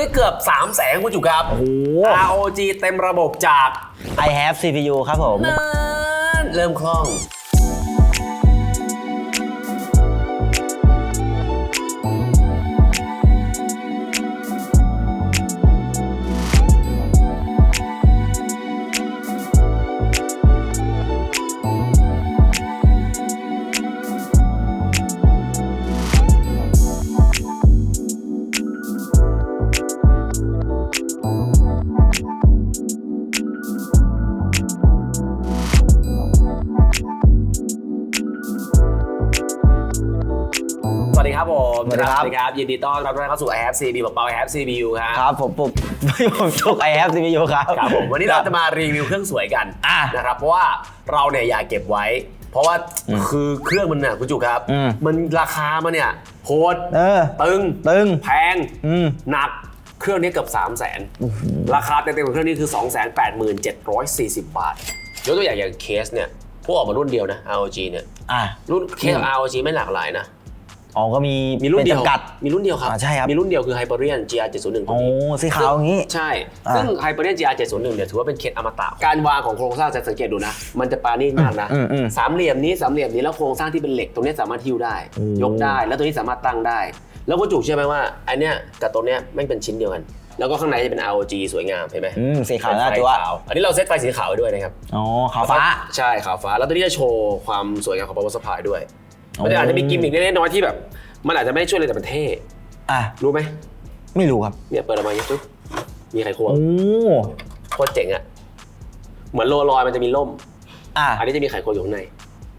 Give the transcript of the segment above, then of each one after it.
นี้เกือบ3 0 0แสนคุณจุกครับ โอ้โห ROG เต็มระบบจาก I have CPU ครับผม นั้นเริ่มคล่อง วัสดีครับผมสวัสดีครับ ครับยินดีต้อนรับทุกท่านเข้าสู่ i have CB บอกเปา i have CBU ครับครับผมผมผมจุก I have CPU ครับครับผมวันนี้เราจะมารีวิวเครื่องสวยกันอะนะครับเพราะว่าเราเนี่ยอยากเก็บไว้ เพราะว่าอืมคือเครื่องมันเนี่ยคุณจุกครับอืมมันราคามันเนี่ยโหดเออตึงตึงแพงอืมหนักเครื่องนี้เกือบ3 0 0 0 0นราคาเต็มๆของเครื่องนี้คือ 287,740 บาทยกตัวอย่างอย่างเคสเนี่ยพวกออกมารุ่นเดียวนะ ROG เนี่ยอะรุ่นเคสอืม ROG ไม่หลากหลายนะ อ๋อก็มีมีรุ่นเดียวป็จำกัด มีรุ่นเดียวครับอ่าใช่ครับ มีรุ่นเดียวคือ Hyperion GR 701โอ้สีขาวอย่างนี้ ใช่ อ่าซึ่ง Hyperion GR 701เนี่ยถือว่าเป็นเคสอมตะ การวางของโครงสร้างจะสังเกตดูนะ มันจะปราณีตมากนะอืมอืมสามเหลี่ยมนี้สามเหลี่ยมนี้แล้วโครงสร้างที่เป็นเหล็กตรงนี้สามารถหิ้วได้ โอ้ ยกได้แล้วตัวนี้สามารถตั้งได้ แล้วคุณจุกเชื่อไหมว่าอันเนี้ยกับตัวเนี้ยแม่งเป็นชิ้นเดียวกันแล้วก็ข้างในจะเป็น ROG สวยงามเห็นไหมอืมสีขาวเป็นน่าไฟจะว่าขาวอันนี้เราเซตไฟสีขาวไว้ด้วยนะครับ อ๋อขาวฟ้า ใช่ขาวฟ้าแล้วตัวนี้จะโชว์ความสวยงามของ power supply ด้วยโอ้ มันอาจจะมีกิมมิคเล็กๆน้อยๆที่แบบ มันอาจจะไม่ได้ช่วยเลยแต่มันเท่อะรู้ไหมไม่รู้ครับเนี่ยเปิดออกมาอย่างนี้ปุ๊บมีไขควงโอ้โคตรเจ๋งอะเหมือนโรลลอยมันจะมีล่มอะอันนี้จะมีไขควงอยู่ข้างใน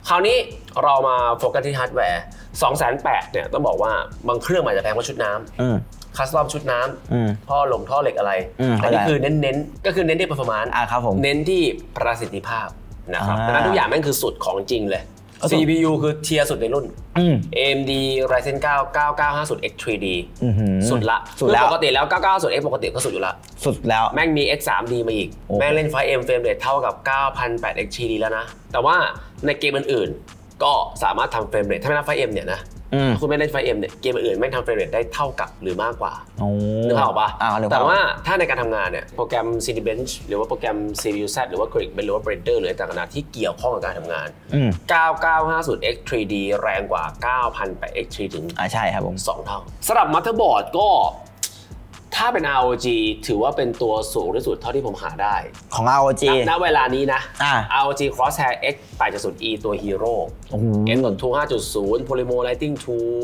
คราวนี้เรามาโฟกัสที่ฮาร์ดแวร์2 8 0 0 0เนี่ยต้องบอกว่าบางเครื่องอาจจะแพงกว่าชุดน้ำอืมคัสตอมชุดน้ำอืมท่อลมท่อเหล็กอะไรอืมอันนี้เข้าใจคือเน้นๆก็คือเน้นที่ performance อะครับผมเน้นที่ประสิทธิภาพนะครับอ่าดังนั้นทุกอย่างแม่งคือสุดของจริงเลยเอาสุด CPU คือเทียร์สุดในรุ่น อืม AMD Ryzen 9 9950 X3D อื้อหือสุดละสุดแล้วคือปกติแล้ว 990 X ปกติก็สุดอยู่ละ สุดแล้ว แม่งมี X3D มาอีก โอ้ แม่งเล่นไฟ M เฟรมเรทเท่ากับ 9,008 XTD แล้วนะ แต่ว่าในเกมอื่นๆ ก็สามารถทำเฟรมเรทถ้าไม่นับไฟ M เนี่ยนะ อืม ถ้าคุณไม่เล่นไฟ M เนี่ยเกมอื่นๆแม่งทำเฟรมเรทได้เท่ากับหรือมากกว่า โอ้นึกภาพออกปะอ่านึกภพ แต่ว่าถ้าในการทำงานเนี่ยโปรแกรม Cinebench หรือว่าโปรแกรม CPU Z หรือว่า Quick Blend หรือว่า Blender หรือต่างๆที่เกี่ยวข้องกับการทำงาน อืม 9950 X3D แรงกว่า 9,008 X3 ถึง อ่าใช่ครับผม 2 เท่าสำหรับมั t เ e r b o a r d ก็ ถ้าเป็น ROG ถือว่าเป็นตัวสูงที่สุดเท่าที่ผมหาได้ของ ROG ณณเวลานี้นะ อ่า ROG Crosshair X 8.0e ตัวฮีโร่โอ้โห M 2 5.0 Polymo Lighting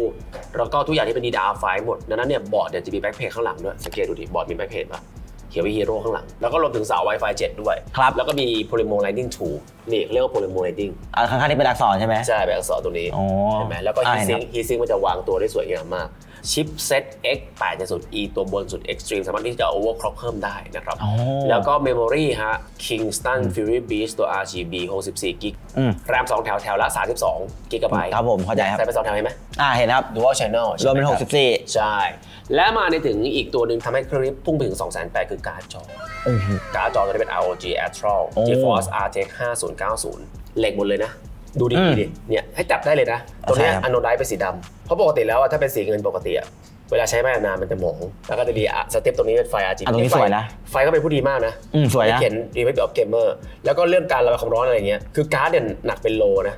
2 แล้วก็ทุกอย่างที่เป็น DDR5 หมด ดังนั้นเนี่ยบอร์ดเนี่ยจะมีแบ็คเพจข้างหลังด้วย สังเกตดูดิ บอร์ดมีแบ็คเพจป่ะเขียนไว้ฮีโร่ข้างหลัง แล้วก็รวมถึงเสา Wi-Fi 7 ด้วย ครับ แล้วก็มี Polymo Lighting 2 นี่เขาเรียกว่า Polymo Lighting อ่าข้างๆนี่เป็นอักษรใช่ไหม ใช่แบบอักษรตัวนี้ อ๋อเห็นไหมแล้วก็อ่าฮีเห็นซิครังบฮีซิงมันจะวางตัวได้สวยงามมาก ชิปเซ็ต X 8.0e ตัวบนสุด Extreme สามารถที่จะ overclock เพิ่มได้นะครับอ๋อแล้วก็ Memory ฮะ Kingston Fury Beast ตัว RGB 64กิกอืมแรม 2 แถวแถวละ 32กิกะไบต์ครับผมเข้าใจครับใส่ไป 2 แถวเห็นไหมอ่าเห็นครับ Dual Channel รวมเป็นใช่ไหคบ64 ใช่ และมาในถึงอีกตัวหนึ่งทำให้เครื่องนี้พุ่งไปถึง2,800 คือการ์ดจอโอ้โหการ์ดจอตัวนี้เป็น ROG Astral โอ้ GeForce RTX 5090 เหล็กหมดเลยนะ ดูดีอืมดิเนี่ยให้จับได้เลยนะตัวเนี้ใช่ครับ อโนไดเป็นสีดำเพราะปกติแล้วอะถ้าเป็นสีเงินปกติอะเวลาใช้ไม่นานมันจะหมองแล้วก็จะมีอะสเต็ปตรงนี้เป็นไฟ RGB อะตรงนี้สวยนะ ไฟก็เป็นผู้ดีมากนะ อืมสวยนะ เขียน Effect of Gamer แล้วก็เรื่องการระบายความร้อนอะไรเงี้ยคือการ์ดเนี่ยหนักเป็นโลนะ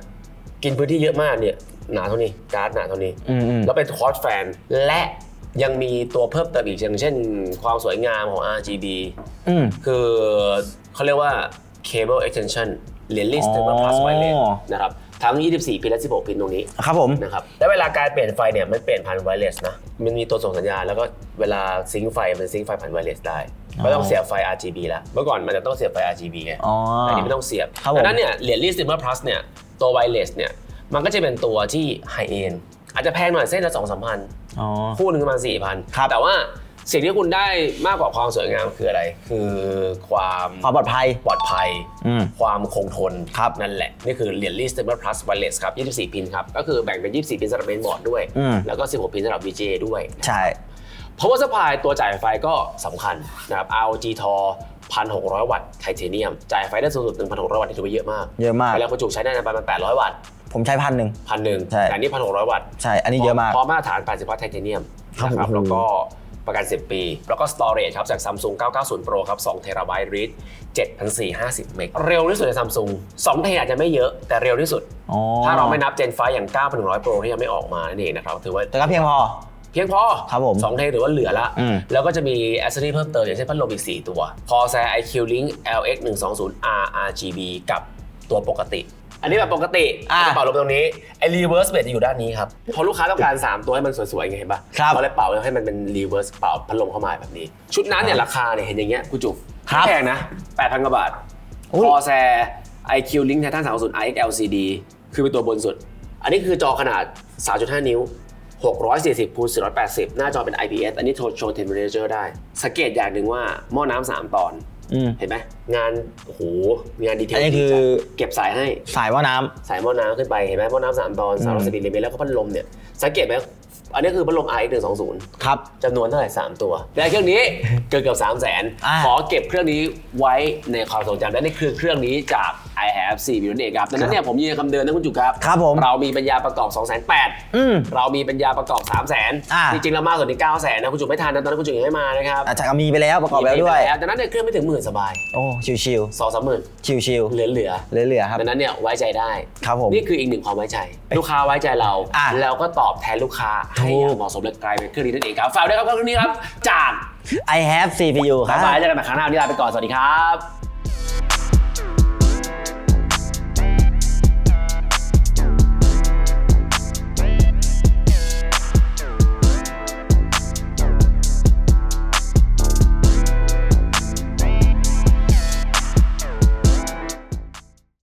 กินพื้นที่เยอะมากเนี่ยหนาเท่านี้การ์ดหนาเท่านี้อืมอืม แล้วเป็นคอร์สแฟน และยังมีตัวเพิ่มเติมอีกอย่างเช่น ความสวยงามของ RGB อืม คือเขาเรียกว่า cable extension เหรียญลิสต์อ๋อมา plus wireless นะครับทั้ง 24 พินและ 16 พินตรงนี้ครับผมนะครับและเวลาการเปลี่ยนไฟเนี่ยมันเปลี่ยนผ่าน wireless นะมันมีตัวส่งสัญญาณแล้วก็เวลาซิงค์ไฟมันซิงค์ไฟผ่าน wireless ได้ไม่ต้องเสียบไฟ RGB แล้วเมื่อก่อนมันจะต้องเสียบไฟ RGB ไงอ๋ออันนี้ไม่ต้องเสียบครับผมดังนั้นเนี่ยเหรียญลิสต์ plus เนี่ยตัว wireless เนี่ยมันก็จะเป็นตัวที่ high end อาจจะแพงหน่อยเส้นละสองสามพันอ๋อคู่หนึ่งประมาณสี่พันครับแต่ว่า สิ่งที่คุณได้มากกว่าความสวยงามคืออะไร คือความความปลอดภัย ปลอดภัย อืม ความคงทนครับนั่นแหละ นี่คือเหรียญ List Stable Plus Wireless ครับ 24 พินครับ ก็คือแบ่งเป็น 24 พินสำหรับเมนบอร์ดด้วย อืม แล้วก็ 16 พินสำหรับ VGA ด้วย ใช่ Power Supply ตัวจ่ายไฟก็สำคัญนะครับ ROG TOR 1,600 วัตต์ไทเทเนียม จ่ายไฟได้สูงสุด 1,600 วัตต์ที่ถือว่าเยอะมากเยอะมากเวลาประจุใช้ได้ประมาณ 800 วัตต์ผมใช้พันหนึ่ง พันหนึ่งใช่ แต่อันนี้1,600 วัตต์ ใช่ อันนี้เยอะมากพร้อมมาตรฐาน 80 วัตต์ไทเทเนียมครับนะครับผมแล้วก็ ประกัน 10 ปี แล้วก็ storage ครับจาก Samsung 990 Pro ครับ2 t b read 7450 เมกเร็วที่สุดใน Samsung 2เทอาจจะไม่เยอะแต่เร็วที่สุดอ๋อถ้าเราไม่นับ Gen 5อย่าง9100 Pro ที่ยังไม่ออกมานั่นเองนะครับถือว่าแต่ก็เพียงพอเพียงพอครับผมสองเทถือว่าเหลือละอืมแล้วก็จะมีอ c เซ s รี่เพิ่มเติม อย่างเช่นพัดลมอีก 4 ตัว Corsair IQ Link LX 120 R RGB กับตัวปกติ อันนี้แบบปกติอ่าจะเป่าลมตรงนี้ไอ้ reverse เบสจะอยู่ด้านนี้ครับเพอลูกค้าต้องการ 3 ตัวให้มันสวยๆไงเห็นปะครับเขาเลยเป่าให้มันเป็น reverse เป่าพัดลมเข้ามาแบบนี้ ชุดนั้นเนี่ยราคาเนี่ยเห็นอย่างเงี้ยคุณจุ๊บครับไม่แพงนะ8,000กว่าบาทอุ๊ย Corsair IQ Link Titan 360 RX LCD คือเป็นตัวบนสุด อันนี้คือจอขนาด 3.5 นิ้ว 640คูณ480 หน้าจอเป็น IPS อันนี้โชว์ temperature ได้สังเกตอย่างหนึ่งว่าหม้อน้ำสามตอนอืม เห็นไหมงานโอ้โหงานดีเทลอันนี้คือเก็บสายให้สายว่าน้ำสายหม้อน้ำขึ้นไปเห็นไหมหม้อน้ำสามตอนสามร้อยสิบมิลลิเมตรแล้วก็พัดลมเนี่ยสังเกตไหมอันนี้คือพัดลม RX 120ครับจำนวนเท่าไหร่ 3 ตัวและเครื่องนี้เกือบเกือบสามแสนอ่าขอเก็บเครื่องนี้ไว้ในความทรงจำและนี่คือเครื่องนี้จาก i have 4นั่นเองครับดังนั้นเนี่ยผมยืนยันคำเดิมนะคุณจุกครับครับผมเรามีปัญญาประกอบ 2 8 0 0 0อืมเรามีปัญญาประกอบ3 0 0 0 0 อ่า 0จริงๆเรามากกว่านี้9 0 0 0 0นะคุณจุกไม่ทันนะตอนนั้นคุณจุกยังไม่มานะครับอาจจะมีไปแล้วประกอบแล้วด้วย มีไปดังนั้นเนี่ยเครื่องไม่ถึงหมื่นสบายโอ้ชิวชิวสองสามหมื่นชิวชิวเหลือเหลือๆเหลือๆครับ ดังนั้นเนี่ยไว้ใจได้ ครับผม นี่คืออีกหนึ่งความไว้ใจ ลูกค้าไว้ใจเราอะแล้วก็ตอบแทนลูกค้าให้อถูย่ากงเหมาะสมและกลายเป็นเครื่องนี้นั่นเองครับฝากด้วยครับเครื่องนี้ครับจาก I have CPU คบ๊ารัยบบายเจอกันใหม่ครั้งหน้าวันนี้ลาไปก่อน สวัสดีครับ